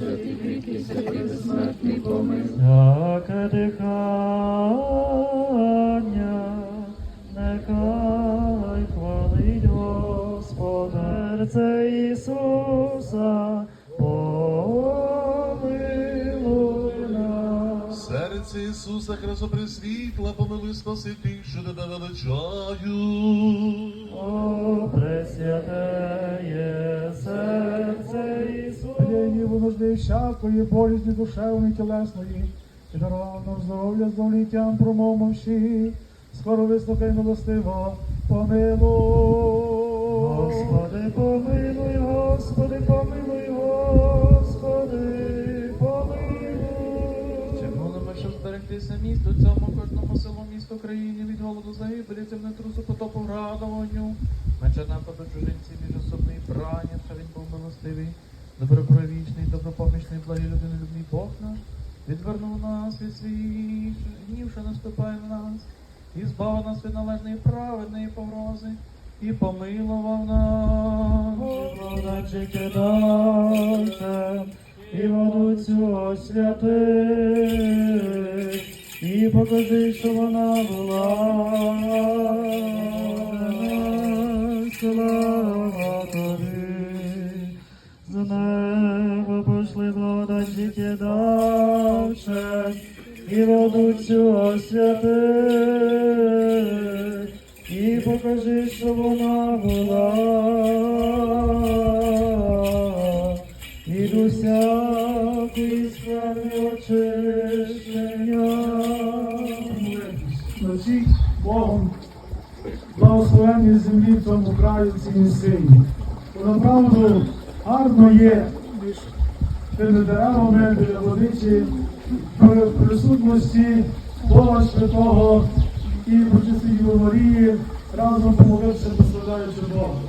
святий безсмертний дихання, нехай хвалить Господа, серце Ісуса, помилуй нас. Серце Ісуса Христа присвітла, помилуй спаси тих, що тебе величаю. О, пресвятеє серце. Єдині всякої болізні душевної тілесної, і дарував нам здоров'я з довліттям промовивши, скоро вислухай милостиво, помилуй. Господи, помилуй, Господи, помилуй, Господи, помилуй. Чи молимо, щоб зберегтися місту цьому кожному селу місту країні від голоду загибелі, землетрусу, потопу граду вогню, меча нападу чужинців, міжособний брання, що він був милостивий, добропровічний, добропомічний, благий людинолюбний Бог наш, відвернув нас від своїх гнів, наступає в нас, і збавив нас від належної праведної погрози, і помилував нас. Подачки дальше, і воду цю освяти, і покажи, що вона була. Слава пошли благодатчики давше, і воду цю освяти, і покажи, що вона була, і до всякої справи очищення. на всіх Богом благословенній землі в тому краю цій місцині. Направду гарно є між тими деревами біля водичі в присутності Бога Святого і Пречистої Марії разом помолився, дослідаючи Бога,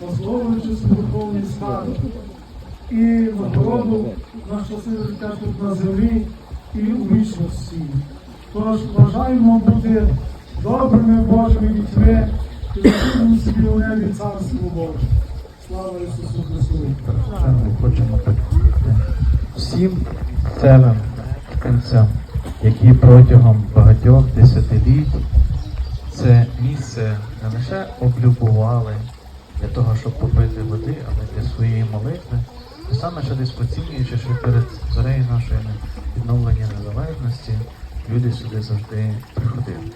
пословуючи свій духовний і нагороду на щасливе життя тут на землі і у вічності. Тож бажаємо бути добрими Божими дітьми і засудимо собі у небі царство Боже. Слава Ісусу Христу! Ми хочемо подякувати всім целям кінцям, які протягом багатьох десятиліть це місце не лише облюбували для того, щоб попити води, але для своєї молитви. І саме що десь оцінюючи, що перед зорею нашої відновлення незалежності люди сюди завжди приходили.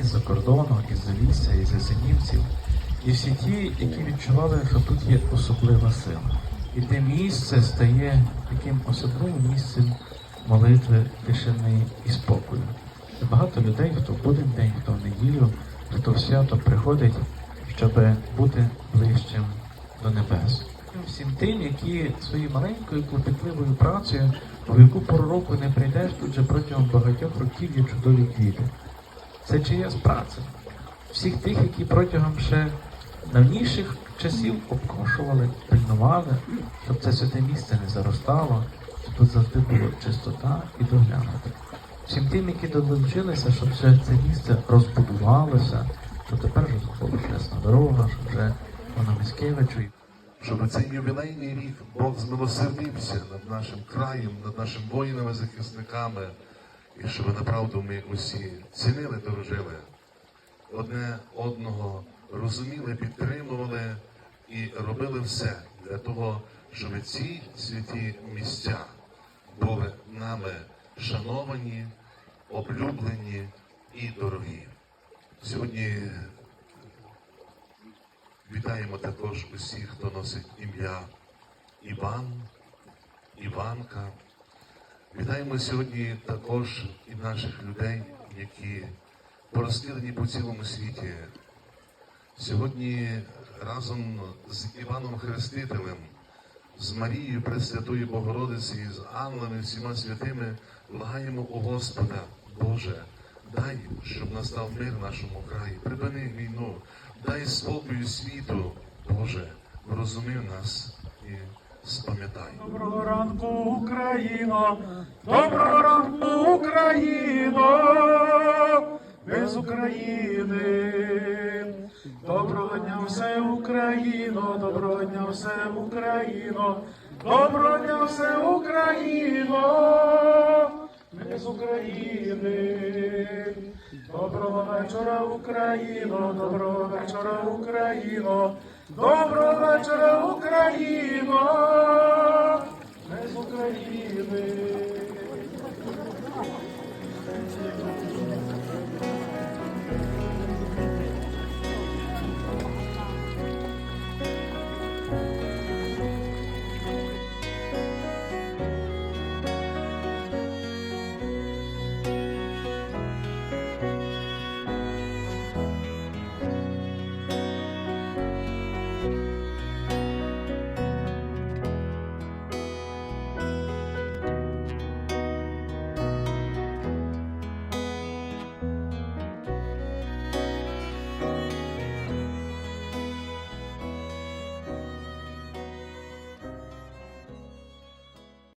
Із-за кордону, із-за лісся, із-за синівців. І всі ті, які відчували, що тут є особлива сила. І те місце стає таким особливим місцем молитви, тишини і спокою. Багато людей, хто в буден день, хто в неділю, хто в свято приходить, щоб бути ближчим до небес. Всім тим, які своєю маленькою клопітливою працею, в яку пору року не прийдеш, тут же протягом багатьох років є чудові квіти. Це чиясь праця. Всіх тих, які протягом ще давніших часів обкошували, пильнували, щоб це святе місце не заростало, щоб тут завжди було чистота і доглянути. Всім тим, які долучилися, щоб вже це місце розбудувалося, що тепер вже була хресна дорога, що вже вона Міськевичу. щоб цей ювілейний рік Бог змилосердився над нашим краєм, над нашими воїнами, захисниками, і щоб направду ми усі цінили, дорожили одне одного, розуміли, підтримували і робили все для того, щоб ці святі місця були нами шановані, облюблені і дорогі. Сьогодні Вітаємо також усіх, хто носить ім'я Іван, Іванка. Вітаємо сьогодні також і наших людей, які порозкидані по цілому світі. Сьогодні разом з Іваном Хрестителем, з Марією Пресвятою Богородицею, з ангелами, всіма святими, благаємо у Господа, Боже, дай, щоб настав мир в нашому краї, припини війну, дай спокою світу, Боже, врозумив нас і спам'ятай. Доброго ранку, Україно! Доброго ранку, Україно! Ми з України! Все Україно, добро дня все Україно, добро все Україно, ми з України. Доброго вечора, Україно, доброго вечора, Україно, доброго вечора, Україно,